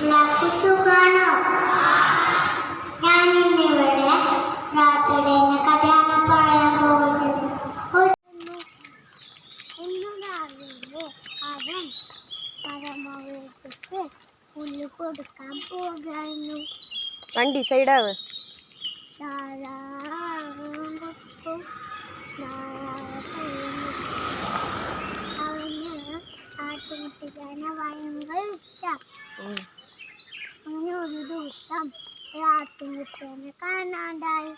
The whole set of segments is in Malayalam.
എല്ലാവർക്കും സുഖാണോ ഞാൻ ഇന്നിവിടെ രാത്രിയുടെ കഥയാണ് പറയാൻ പോകുന്നത് ഇന്നു രാവിലെ അവൻ പരമവീട്ടിക്ക് പുല്ല് കൊടുക്കാൻ പോകുകയായിരുന്നു വണ്ടി സൈഡാവ് ധാരാളം അവന് ആട്ടുമുട്ടിക്കാനെ ഭയങ്കര ഇഷ്ടം അങ്ങനെ ഒരു ദിവസം ആട്ടുമുട്ടനെ കാണാണ്ടായി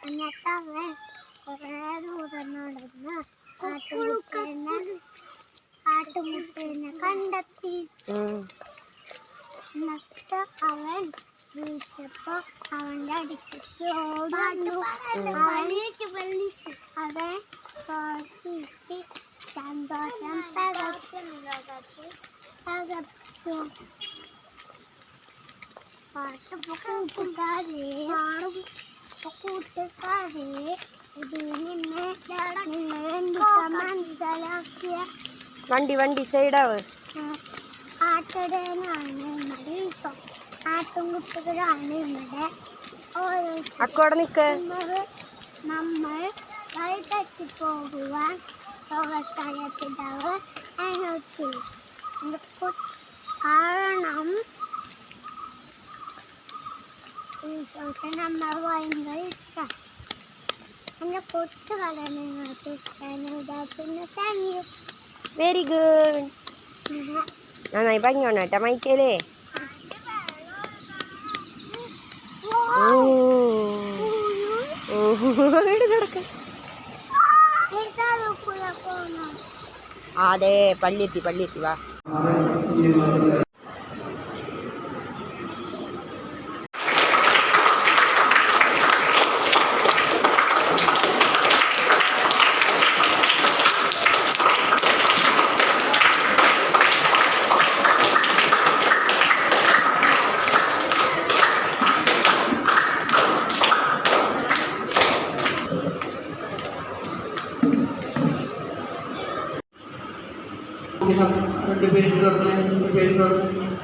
എന്നിട്ട് അവൻ കുറേ ദൂരം നടന്ന് ആട്ടുമുട്ടനെ ആട്ടുമുട്ടനെ കണ്ടെത്തി എന്നിട്ട് അവൻ വിളിച്ചപ്പോ അവന്റെ അടുത്തേക്ക് ഓടുന്നു അവൻ തോട്ടിട്ട് മനസ്സിലാക്കിയ വണ്ടി വണ്ടി സൈഡാവ്. ഇവിടെ അക്കോടെ നിക്ക് നമ്മൾ വഴി തെറ്റി പോകുവാൻ ലോകസ്ഥലത്തിണ്ടാവ് അനുവദിച്ചു കാരണം ഈശോക്ക് നമ്മൾ ഭയങ്കര ഇഷ്ടം എന്റെ കൊച്ചുകളെ നിങ്ങൾക്ക് ഇഷ്ടം താങ്ക് യു വെരി ഗുഡ് നന്നായി அதே பள்ளியத்தி பள்ளியத்தி வா. के साथ डिपेंड करते हैं डिपेंड करते हैं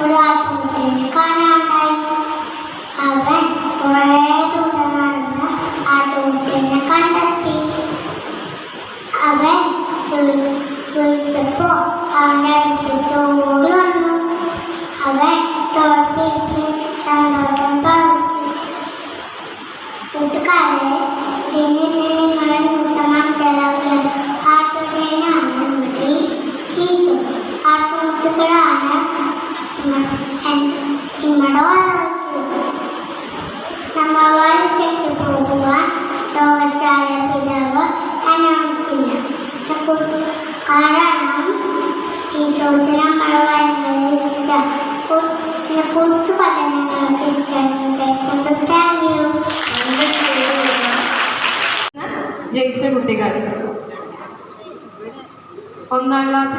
ഒരു കാരണം ഈ ചോദ്യം നമ്മൾ ഭയങ്കര ഇഷ്ടം കുറിച്ച് പഠനങ്ങൾക്ക് ഇഷ്ടം താങ്ക് യു ജയിച്ച കുട്ടികൾ. ഒന്നാം ക്ലാസ്